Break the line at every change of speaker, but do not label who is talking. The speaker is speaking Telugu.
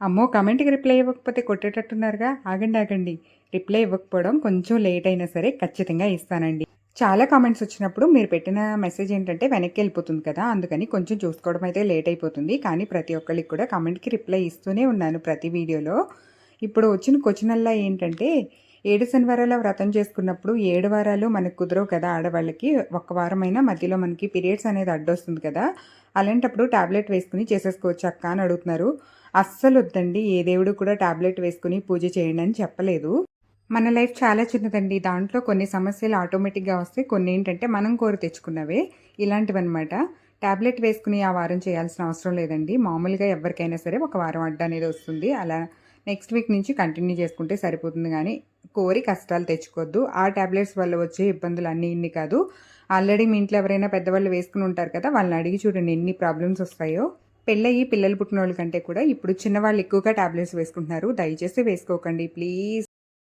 అమ్మో కమెంట్కి రిప్లై ఇవ్వకపోతే కొట్టేటట్టున్నారుగా. ఆగండి ఆగండి. రిప్లై ఇవ్వకపోవడం కొంచెం లేట్ అయినా సరే ఖచ్చితంగా ఇస్తానండి. చాలా కామెంట్స్ వచ్చినప్పుడు మీరు పెట్టిన మెసేజ్ ఏంటంటే వెనక్కి వెళ్ళిపోతుంది కదా అందుకని కొంచెం చూసుకోవడం అయితే లేట్ అయిపోతుంది. కానీ ప్రతి ఒక్కరికి కూడా కామెంట్కి రిప్లై ఇస్తూనే ఉన్నాను ప్రతి వీడియోలో. ఇప్పుడు వచ్చిన క్వశ్చనల్లా ఏంటంటే ఏడు శనివారాల వ్రతం చేసుకున్నప్పుడు ఏడు వారాలు మనకు కుదరవు కదా ఆడవాళ్ళకి. ఒక్క వారమైనా మధ్యలో మనకి పీరియడ్స్ అనేది అడ్డొస్తుంది కదా. అలాంటప్పుడు టాబ్లెట్ వేసుకుని చేసేసుకోవచ్చు అక్క అని అడుగుతున్నారు. అస్సలు వద్దండి ఏ దేవుడు కూడా టాబ్లెట్ వేసుకుని పూజ చేయండి అని చెప్పలేదు. మన లైఫ్ చాలా చిన్నదండి. దాంట్లో కొన్ని సమస్యలు ఆటోమేటిక్గా వస్తాయి కొన్ని ఏంటంటే మనం కోరి తెచ్చుకున్నవే ఇలాంటివన్నమాట. టాబ్లెట్ వేసుకుని ఆ వారం చేయాల్సిన అవసరం లేదండి. మామూలుగా ఎవరికైనా సరే ఒక వారం అడ్డ అనేది వస్తుంది. అలా నెక్స్ట్ వీక్ నుంచి కంటిన్యూ చేసుకుంటే సరిపోతుంది కానీ కోరి కష్టాలు తెచ్చుకోవద్దు ఆ టాబ్లెట్స్ వల్ల వచ్చే ఇబ్బందులు అన్నీ ఇన్ని కాదు. ఆల్రెడీ మీ ఇంట్లో ఎవరైనా పెద్దవాళ్ళు వేసుకుని ఉంటారు కదా వాళ్ళని అడిగి చూడండి ఎన్ని ప్రాబ్లమ్స్ వస్తాయో. పెళ్ళయి పిల్లలు పుట్టిన వాళ్ళ కంటే కూడా ఇప్పుడు చిన్నవాళ్ళు ఎక్కువగా టాబ్లెట్స్ వేసుకుంటున్నారు. దయచేసి వేసుకోకండి. ప్లీజ్.